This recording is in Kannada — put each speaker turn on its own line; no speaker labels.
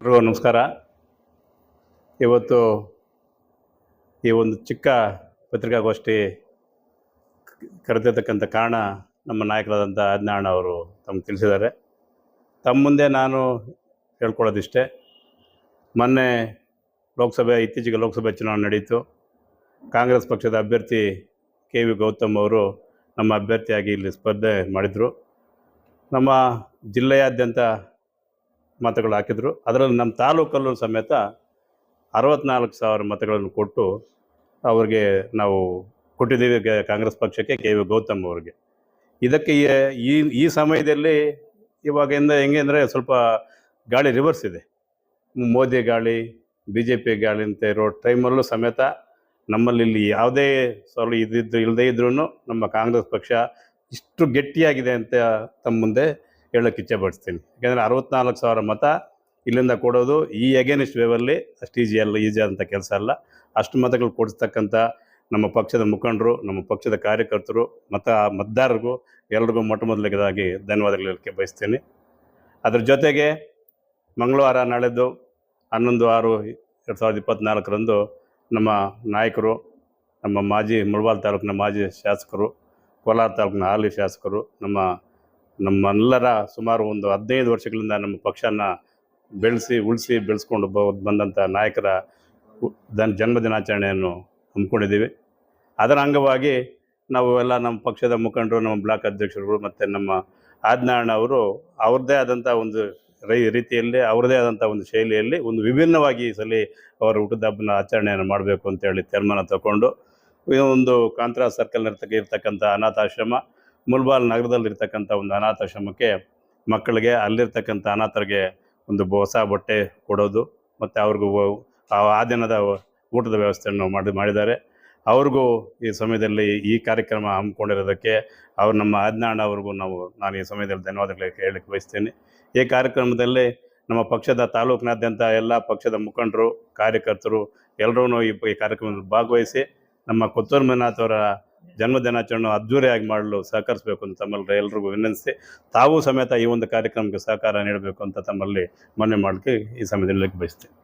ಎಲ್ರಿಗೂ ನಮಸ್ಕಾರ. ಇವತ್ತು ಈ ಒಂದು ಚಿಕ್ಕ ಪತ್ರಿಕಾಗೋಷ್ಠಿ ಕರೆದಿರ್ತಕ್ಕಂಥ ಕಾರಣ ನಮ್ಮ ನಾಯಕರಾದಂಥ ಅಜ್ಞಾಣ ಅವರು ತಮ್ಗೆ ತಿಳಿಸಿದ್ದಾರೆ. ತಮ್ಮ ಮುಂದೆ ನಾನು ಹೇಳ್ಕೊಳ್ಳೋದಿಷ್ಟೇ, ಮೊನ್ನೆ ಲೋಕಸಭೆ, ಇತ್ತೀಚೆಗೆ ಲೋಕಸಭೆ ಚುನಾವಣೆ ನಡೀತು. ಕಾಂಗ್ರೆಸ್ ಪಕ್ಷದ ಅಭ್ಯರ್ಥಿ ಕೆ ವಿ ಗೌತಮ್ ಅವರು ನಮ್ಮ ಅಭ್ಯರ್ಥಿಯಾಗಿ ಇಲ್ಲಿ ಸ್ಪರ್ಧೆ ಮಾಡಿದರು. ನಮ್ಮ ಜಿಲ್ಲೆಯಾದ್ಯಂತ ಮತಗಳು ಹಾಕಿದರು. ಅದರಲ್ಲಿ ನಮ್ಮ ತಾಲೂಕಲ್ಲೂ ಸಮೇತ ಅರವತ್ನಾಲ್ಕು ಸಾವಿರ ಮತಗಳನ್ನು ಕೊಟ್ಟು ಅವ್ರಿಗೆ ನಾವು ಕೊಟ್ಟಿದ್ದೀವಿ ಕಾಂಗ್ರೆಸ್ ಪಕ್ಷಕ್ಕೆ ಕೆ ವಿ ಗೌತಮ್ ಅವ್ರಿಗೆ. ಇದಕ್ಕೆ ಈ- ಈ ಸಮಯದಲ್ಲಿ ಇವಾಗಿಂದ ಹೆಂಗೆ ಅಂದರೆ ಸ್ವಲ್ಪ ಗಾಳಿ ರಿವರ್ಸ್ ಇದೆ. ಮೋದಿ ಗಾಳಿ ಬಿ ಜೆ ಪಿ ಗಾಳಿ ಅಂತ ಇರೋ ಟೈಮಲ್ಲೂ ಸಮೇತ ನಮ್ಮಲ್ಲಿ ಇಲ್ಲಿ ಯಾವುದೇ ಸೊಲು ಇದ್ದಿದ್ದು ಇಲ್ಲದೇ ಇದ್ರೂ ನಮ್ಮ ಕಾಂಗ್ರೆಸ್ ಪಕ್ಷ ಇಷ್ಟು ಗಟ್ಟಿಯಾಗಿದೆ ಅಂತ ತಮ್ಮ ಮುಂದೆ ಹೇಳೋಕ್ಕೆ ಇಚ್ಛೆ ಪಡಿಸ್ತೀನಿ. ಯಾಕೆಂದರೆ ಅರವತ್ನಾಲ್ಕು ಸಾವಿರ ಮತ ಇಲ್ಲಿಂದ ಕೊಡೋದು ಈ ಅಗೇನಿಸ್ಟ್ ವೇವಲ್ಲಿ ಅಷ್ಟು ಈಜಿ ಅಲ್ಲ ಈಜಿ ಆದಂಥ ಕೆಲಸ ಅಲ್ಲ. ಅಷ್ಟು ಮತಗಳು ಕೊಡಿಸ್ತಕ್ಕಂಥ ನಮ್ಮ ಪಕ್ಷದ ಮುಖಂಡರು, ನಮ್ಮ ಪಕ್ಷದ ಕಾರ್ಯಕರ್ತರು, ಮತ ಮತದಾರರಿಗೂ ಎಲ್ರಿಗೂ ಮೊಟ್ಟ ಮೊದಲಿಗದಾಗಿ ಧನ್ಯವಾದಗಳು ಹೇಳಕ್ಕೆ ಬಯಸ್ತೀನಿ. ಅದ್ರ ಜೊತೆಗೆ ಮಂಗಳವಾರ ನಾಳೆದ್ದು ಹನ್ನೊಂದು ಆರು ಎರಡು ಸಾವಿರದ ಇಪ್ಪತ್ತ್ನಾಲ್ಕರಂದು ನಮ್ಮ ನಾಯಕರು, ನಮ್ಮ ಮಾಜಿ ಮುಳಬಾಲ್ ತಾಲೂಕಿನ ಮಾಜಿ ಶಾಸಕರು, ಕೋಲಾರ ತಾಲೂಕಿನ ಹಾಲಿ ಶಾಸಕರು, ನಮ್ಮ ನಮ್ಮೆಲ್ಲರ ಸುಮಾರು ಒಂದು ಹದಿನೈದು ವರ್ಷಗಳಿಂದ ನಮ್ಮ ಪಕ್ಷನ ಬೆಳೆಸಿ, ಉಳಿಸಿ, ಬೆಳೆಸ್ಕೊಂಡು ಬಂದಂಥ ನಾಯಕರ ದನ್ ಜನ್ಮ ದಿನಾಚರಣೆಯನ್ನು ಹಮ್ಮಿಕೊಂಡಿದ್ದೀವಿ. ಅದರ ಅಂಗವಾಗಿ ನಾವು ಎಲ್ಲ ನಮ್ಮ ಪಕ್ಷದ ಮುಖಂಡರು, ನಮ್ಮ ಬ್ಲಾಕ್ ಅಧ್ಯಕ್ಷರುಗಳು ಮತ್ತು ನಮ್ಮ ಆಜ್ಞಾಣ ಅವರು ಅವ್ರದ್ದೇ ಆದಂಥ ಒಂದು ರೈ ರೀತಿಯಲ್ಲಿ, ಅವ್ರದ್ದೇ ಆದಂಥ ಒಂದು ಶೈಲಿಯಲ್ಲಿ ಒಂದು ವಿಭಿನ್ನವಾಗಿ ಈ ಸಲ ಅವರ ಹುಟ್ಟಿದ ಹಬ್ಬನ ಆಚರಣೆಯನ್ನು ಮಾಡಬೇಕು ಅಂತೇಳಿ ತೀರ್ಮಾನ ತಗೊಂಡು ಒಂದು ಒಂದು ಕಾಂತರಾಜ್ ಸರ್ಕಲ್ನಿರ್ತಕ್ಕ ಇರ್ತಕ್ಕಂಥ ಅನಾಥಾಶ್ರಮ ಮುಲ್ಬಾಲ್ ನಗರದಲ್ಲಿರ್ತಕ್ಕಂಥ ಒಂದು ಅನಾಥಾಶ್ರಮಕ್ಕೆ ಮಕ್ಕಳಿಗೆ ಅಲ್ಲಿರ್ತಕ್ಕಂಥ ಅನಾಥರಿಗೆ ಒಂದು ಹೊಸ ಬಟ್ಟೆ ಕೊಡೋದು ಮತ್ತು ಅವ್ರಿಗೂ ಆ ಆ ದಿನದ ಊಟದ ವ್ಯವಸ್ಥೆಯನ್ನು ಮಾಡಿ, ಮಾಡಿದ್ದಾರೆ. ಅವ್ರಿಗೂ ಈ ಸಮಯದಲ್ಲಿ ಈ ಕಾರ್ಯಕ್ರಮ ಹಮ್ಮಿಕೊಂಡಿರೋದಕ್ಕೆ ಅವ್ರು ನಮ್ಮ ಆಜ್ಞಾಣ ಅವ್ರಿಗೂ ನಾವು, ನಾನು ಈ ಸಮಯದಲ್ಲಿ ಧನ್ಯವಾದಗಳು ಹೇಳಕ್ಕೆ ಬಯಸ್ತೇನೆ. ಈ ಕಾರ್ಯಕ್ರಮದಲ್ಲಿ ನಮ್ಮ ಪಕ್ಷದ ತಾಲೂಕಿನಾದ್ಯಂತ ಎಲ್ಲ ಪಕ್ಷದ ಮುಖಂಡರು, ಕಾರ್ಯಕರ್ತರು ಎಲ್ಲರೂ ಈ ಈ ಕಾರ್ಯಕ್ರಮದಲ್ಲಿ ಭಾಗವಹಿಸಿ ನಮ್ಮ ಕೊತ್ತೂರು ಮಂಜುನಾಥ್ ಅವರ ಜನ್ಮ ದಿನಾಚರಣೆ ಅದ್ದೂರಿಯಾಗಿ ಮಾಡಲು ಸಹಕರಿಸಬೇಕು ಅಂತ ತಮ್ಮಲ್ಲಿ ಎಲ್ರಿಗೂ ವಿನಂತಿಸಿ, ತಾವು ಸಮೇತ ಈ ಒಂದು ಕಾರ್ಯಕ್ರಮಕ್ಕೆ ಸಹಕಾರ ನೀಡಬೇಕು ಅಂತ ತಮ್ಮಲ್ಲಿ ಮನವಿ ಮಾಡಲಿಕ್ಕೆ ಈ ಸಮಯದಲ್ಲಿ ಬಯಸ್ತೀನಿ.